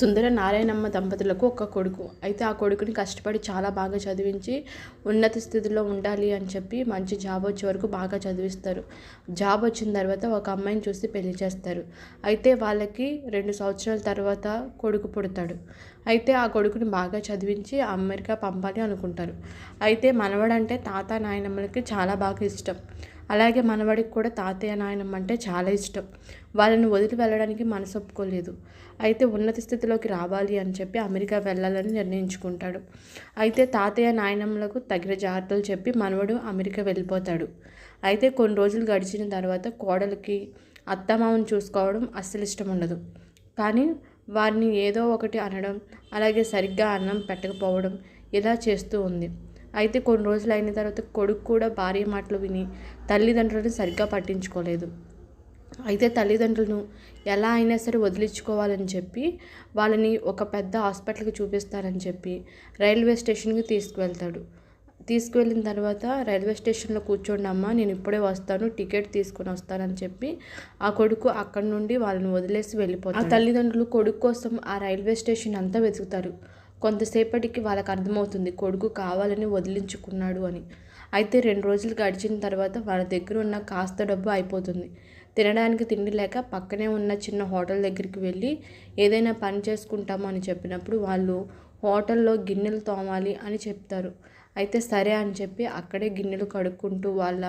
సుందర నారాయణమ్మ దంపతులకు ఒక కొడుకు. అయితే ఆ కొడుకుని కష్టపడి చాలా బాగా చదివించి ఉన్నత స్థితిలో ఉండాలి అని చెప్పి మంచి జాబ్ వచ్చే వరకు బాగా చదివిస్తారు. జాబ్ వచ్చిన తర్వాత ఒక అమ్మాయిని చూసి పెళ్ళి చేస్తారు. అయితే వాళ్ళకి రెండు సంవత్సరాల తర్వాత కొడుకు పుడతాడు. అయితే ఆ కొడుకుని బాగా చదివించి అమెరికా పంపాలి అనుకుంటారు. అయితే మనవడంటే తాత నాయనమ్మలకి చాలా బాగా ఇష్టం. అలాగే మనవడికి కూడా తాతయ్య నాయనమ్మ అంటే చాలా ఇష్టం. వాళ్ళని వదిలి వెళ్ళడానికి మనసు ఒప్పుకోలేదు. అయితే ఉన్నత స్థితిలోకి రావాలి అని చెప్పి అమెరికా వెళ్ళాలని నిర్ణయించుకుంటాడు. అయితే తాతయ్య నాయనమ్మలకు తగిన జాగ్రత్తలు చెప్పి మనవడు అమెరికా వెళ్ళిపోతాడు. అయితే కొన్ని రోజులు గడిచిన తర్వాత కోడలికి అత్తమామను చూసుకోవడం అస్సలు ఇష్టం ఉండదు. కానీ వారిని ఏదో ఒకటి అనడం అలాగే సరిగ్గా అన్నం పెట్టకపోవడం ఇలా చేస్తూ ఉంది. అయితే కొన్ని రోజులు అయిన తర్వాత కొడుకు కూడా భార్య మాటలు విని తల్లిదండ్రులను సరిగ్గా పట్టించుకోలేదు. అయితే తల్లిదండ్రులను ఎలా అయినా సరే వదిలించుకోవాలని చెప్పి వాళ్ళని ఒక పెద్ద హాస్పిటల్కి చూపిస్తారని చెప్పి రైల్వే స్టేషన్కి తీసుకువెళ్తాడు. తీసుకువెళ్ళిన తర్వాత రైల్వే స్టేషన్లో కూర్చోండి అమ్మ నేను ఇప్పుడే వస్తాను టికెట్ తీసుకొని వస్తానని చెప్పి ఆ కొడుకు అక్కడి నుండి వాళ్ళని వదిలేసి వెళ్ళిపోతాడు. ఆ తల్లిదండ్రులు కొడుకు కోసం ఆ రైల్వే స్టేషన్ అంతా వెతుకుతారు. కొంతసేపటికి వాళ్ళకి అర్థమవుతుంది కొడుకు కావాలని వదిలించుకున్నాడు అని. అయితే రెండు రోజులు గడిచిన తర్వాత వాళ్ళ దగ్గర ఉన్న కాస్త డబ్బు అయిపోతుంది. తినడానికి తిండి లేక పక్కనే ఉన్న చిన్న హోటల్ దగ్గరికి వెళ్ళి ఏదైనా పని చేసుకుంటాము అని చెప్పినప్పుడు వాళ్ళు హోటల్లో గిన్నెలు తోమాలి అని చెప్తారు. అయితే సరే అని చెప్పి అక్కడే గిన్నెలు కడుక్కుంటూ వాళ్ళ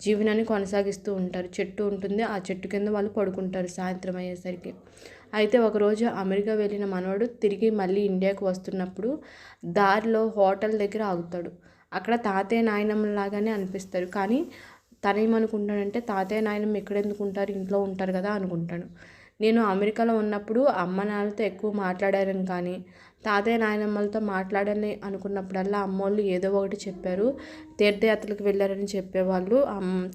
జీవనాన్ని కొనసాగిస్తూ ఉంటారు. చెట్టు ఉంటుంది. ఆ చెట్టు కింద వాళ్ళు పడుకుంటారు సాయంత్రం అయ్యేసరికి. అయితే ఒకరోజు అమెరికా వెళ్ళిన మనవడు తిరిగి మళ్ళీ ఇండియాకు వస్తున్నప్పుడు దారిలో హోటల్ దగ్గర ఆగుతాడు. అక్కడ తాతయ్య నాయనమ్మలాగానే అనిపిస్తారు. కానీ తనేమనుకుంటాడంటే తాతయ్య నాయనమ్మ ఎక్కడెందుకు ఉంటారు? ఇంట్లో ఉంటారు కదా అనుకుంటాడు. నేను అమెరికాలో ఉన్నప్పుడు అమ్మ నాన్నలతో ఎక్కువ మాట్లాడారని కానీ తాతయ్య నాయనమ్మలతో మాట్లాడని అనుకున్నప్పుడల్లా అమ్మోళ్ళు ఏదో ఒకటి చెప్పారు. తీర్థయాత్రలకు వెళ్ళారని చెప్పేవాళ్ళు.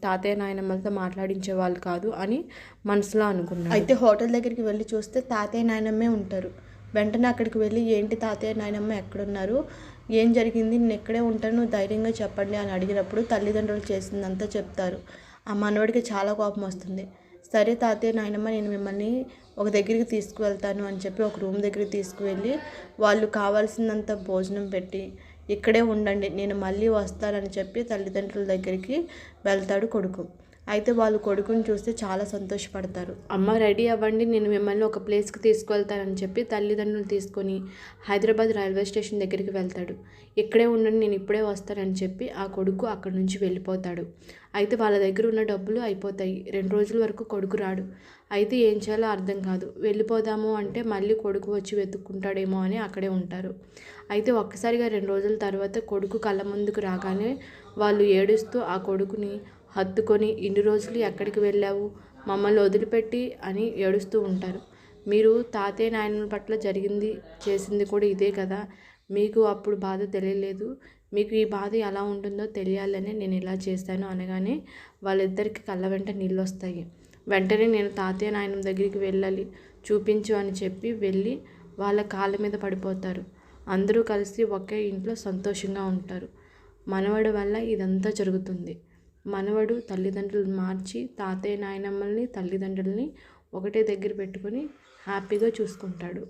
తాతయ్య నాయనమ్మలతో మాట్లాడించే వాళ్ళు కాదు అని మనసులో అనుకున్నాను. అయితే హోటల్ దగ్గరికి వెళ్ళి చూస్తే తాతయ్య నాయనమ్మే ఉంటారు. వెంటనే అక్కడికి వెళ్ళి ఏంటి తాతయ్య నాయనమ్మ ఎక్కడున్నారు? ఏం జరిగింది? నేను ఎక్కడే ఉంటాను ధైర్యంగా చెప్పండి అని అడిగినప్పుడు తల్లిదండ్రులు చేసిందంతా చెప్తారు. ఆ మనవడికి చాలా కోపం వస్తుంది. సరే తాతయ్య నాయనమ్మ నేను మిమ్మల్ని ఒక దగ్గరికి తీసుకువెళ్తాను అని చెప్పి ఒక రూమ్ దగ్గరికి తీసుకువెళ్ళి వాళ్ళు కావాల్సినంత భోజనం పెట్టి ఇక్కడే ఉండండి నేను మళ్ళీ వస్తానని చెప్పి తల్లిదండ్రుల దగ్గరికి వెళ్తాడు కొడుకు. అయితే వాళ్ళు కొడుకుని చూస్తే చాలా సంతోషపడతారు. అమ్మ రెడీ అవ్వండి నేను మిమ్మల్ని ఒక ప్లేస్కి తీసుకువెళ్తానని చెప్పి తల్లిదండ్రులు తీసుకొని హైదరాబాద్ రైల్వే స్టేషన్ దగ్గరికి వెళ్తాడు. ఇక్కడే ఉండండి నేను ఇప్పుడే వస్తానని చెప్పి ఆ కొడుకు అక్కడి నుంచి వెళ్ళిపోతాడు. అయితే వాళ్ళ దగ్గర ఉన్న డబ్బులు అయిపోతాయి. రెండు రోజుల వరకు కొడుకు రాడు. అయితే ఏం చేయాలో అర్థం కాదు. వెళ్ళిపోదాము అంటే మళ్ళీ కొడుకు వచ్చి వెతుక్కుంటాడేమో అని అక్కడే ఉంటారు. అయితే ఒక్కసారిగా రెండు రోజుల తర్వాత కొడుకు కళ్ళ ముందుకు రాగానే వాళ్ళు ఏడుస్తూ ఆ కొడుకుని హత్తుకొని ఇన్ని రోజులు ఎక్కడికి వెళ్ళావు? మమ్మల్ని వదిలిపెట్టి అని ఏడుస్తూ ఉంటారు. మీరు తాతయ్య నాయనల పట్ల జరిగింది చేసింది కూడా ఇదే కదా? మీకు అప్పుడు బాధ తెలియలేదు. మీకు ఈ బాధ ఎలా ఉంటుందో తెలియాలని నేను ఇలా చేశాను అనగానే వాళ్ళిద్దరికి కళ్ళ వెంట నీళ్ళు వస్తాయి వెంటనే నేను తాతయ్య నాయనం దగ్గరికి వెళ్ళాలి చూపించు అని చెప్పి వెళ్ళి వాళ్ళ కాళ్ళ మీద పడిపోతారు. అందరూ కలిసి ఒకే ఇంట్లో సంతోషంగా ఉంటారు. మనవడి వల్ల ఇదంతా జరుగుతుంది. మనవడు తల్లిదండ్రులు మార్చి తాతయ్య నాయనమ్మల్ని తల్లిదండ్రుల్ని ఒకటే దగ్గర పెట్టుకొని హ్యాపీగా చూసుకుంటాడు.